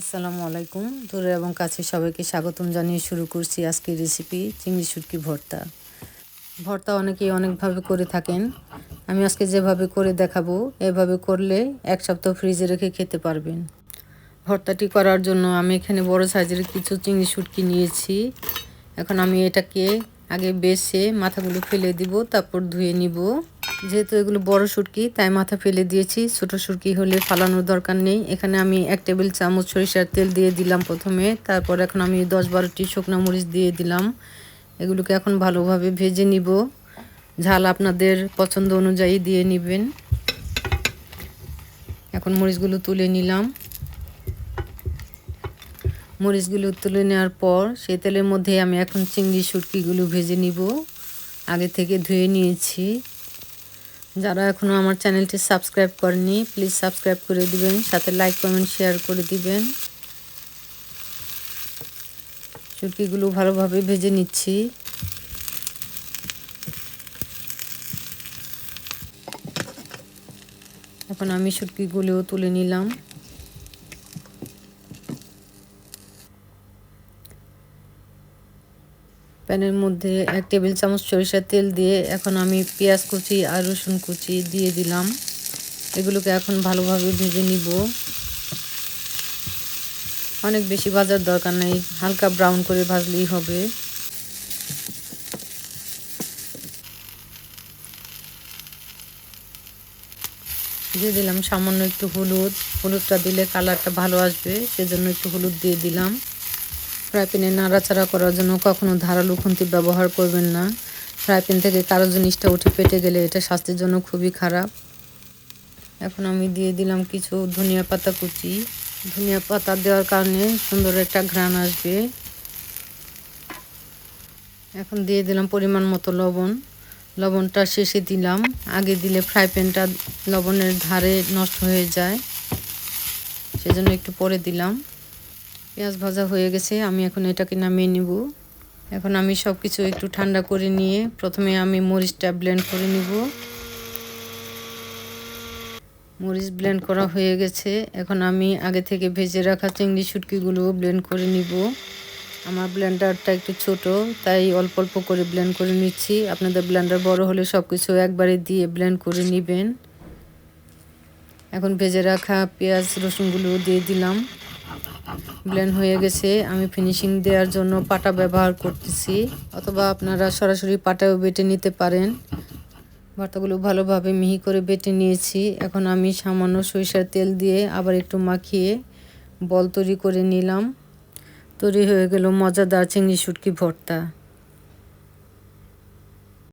আসসালামু আলাইকুম। দূরে এবং কাছে সবাইকে স্বাগতম জানিয়ে শুরু করছি আজকের রেসিপি চিংড়ি শুটকি ভর্তা। ভর্তা অনেকেই অনেকভাবে করে থাকেন। আমি আজকে যেভাবে করে দেখাবো, এভাবে করলে এক সপ্তাহ ফ্রিজে রেখে খেতে পারবেন। ভর্তাটি করার জন্য আমি এখানে বড় সাইজের কিছু চিংড়ি শুটকি নিয়েছি। এখন আমি এটাকে আগে বেছে মাথাগুলো ফেলে দিব, তারপর ধুয়ে নিব। যেহেতু এগুলো বড় সুটকি তাই মাথা ফেলে দিয়েছি। ছোট সুটকি হলে ফালানোর দরকার নেই। এখানে আমি এক টেবিল চামচ সরিষার তেল দিয়ে দিলাম প্রথমে। তারপর এখন আমি দশ বারোটি শুকনো মরিচ দিয়ে দিলাম। এগুলোকে এখন ভালোভাবে ভেজে নিব। ঝাল আপনাদের পছন্দ অনুযায়ী দিয়ে নেবেন। এখন মরিচগুলো তুলে নিলাম। মরিচগুলো তুলে নেওয়ার পর সেই তেলের মধ্যে আমি এখন চিংড়ি সুটকিগুলো ভেজে নিব। আগে থেকে ধুয়ে নিয়েছি। যারা এখনও আমার চ্যানেলটি সাবস্ক্রাইব করেনি প্লিজ সাবস্ক্রাইব করে দিবেন, সাথে লাইক কমেন্ট শেয়ার করে দিবেন। চুটকিগুলো ভালোভাবে ভেজে নিচ্ছি। এখন আমি শুটকিগুলোও তুলে নিলাম। প্যানের মধ্যে এক টেবিল চামচ সরিষার তেল দিয়ে এখন আমি পেঁয়াজ কুচি আর রসুন কুচি দিয়ে দিলাম। এগুলোকে এখন ভালোভাবে ভেজে নিব। অনেক বেশি ভাজার দরকার নেই, হালকা ব্রাউন করে ভাজলেই হবে। দিয়ে দিলাম সামান্য একটু হলুদ। হলুদটা দিলে কালারটা ভালো আসবে, সেজন্য একটু হলুদ দিয়ে দিলাম। ফ্রাই প্যানে নাড়াচাড়া করার জন্য কখনো ধারালো খুন্তি ব্যবহার করবেন না। ফ্রাই প্যান থেকে কারও জিনিসটা উঠে পেটে গেলে এটা স্বাস্থ্যের জন্য খুবই খারাপ। এখন আমি দিয়ে দিলাম কিছু ধনিয়া পাতা কুচি। ধনিয়া পাতা দেওয়ার কারণে সুন্দর একটা ঘ্রাণ আসবে। এখন দিয়ে দিলাম পরিমাণ মতো লবণ। লবণটা শেষে দিলাম। আগে দিলে ফ্রাই প্যানটা লবণের ধারে নষ্ট হয়ে যায়। সেজন্য একটু পরে দিলাম। পেঁয়াজ ভাজা হয়ে গেছে, আমি এখন এটাকে নামিয়ে নিব। এখন আমি সব কিছু একটু ঠান্ডা করে নিয়ে প্রথমে আমি মরিচটা ব্লেন্ড করে নিব। মরিচ ব্লেন্ড করা হয়ে গেছে, এখন আমি আগে থেকে ভেজে রাখা চিংড়ি শুটকিগুলো ব্লেন্ড করে নিব। আমার ব্লেন্ডারটা একটু ছোট, তাই অল্প অল্প করে ব্লেন্ড করে নিচ্ছি। আপনাদের ব্লেন্ডার বড় হলে সব কিছু একবারে দিয়ে ব্লেন্ড করে নেবেন। এখন ভেজে রাখা পেঁয়াজ রসুনগুলো দিয়ে দিলাম। ব্লেন্ড হয়ে গেছে। আমি ফিনিশিং দেওয়ার জন্য পাটা ব্যবহার করতেছি। অথবা আপনারা সরাসরি পাটাও বেটে নিতে পারেন। ভর্তাগুলো ভালোভাবে মিহি করে বেটে নিয়েছি। এখন আমি সামান্য সরিষার তেল দিয়ে আবার একটু মাখিয়ে বল তৈরি করে নিলাম। তৈরি হয়ে গেল মজাদার চিংড়ি শুটকি ভর্তা।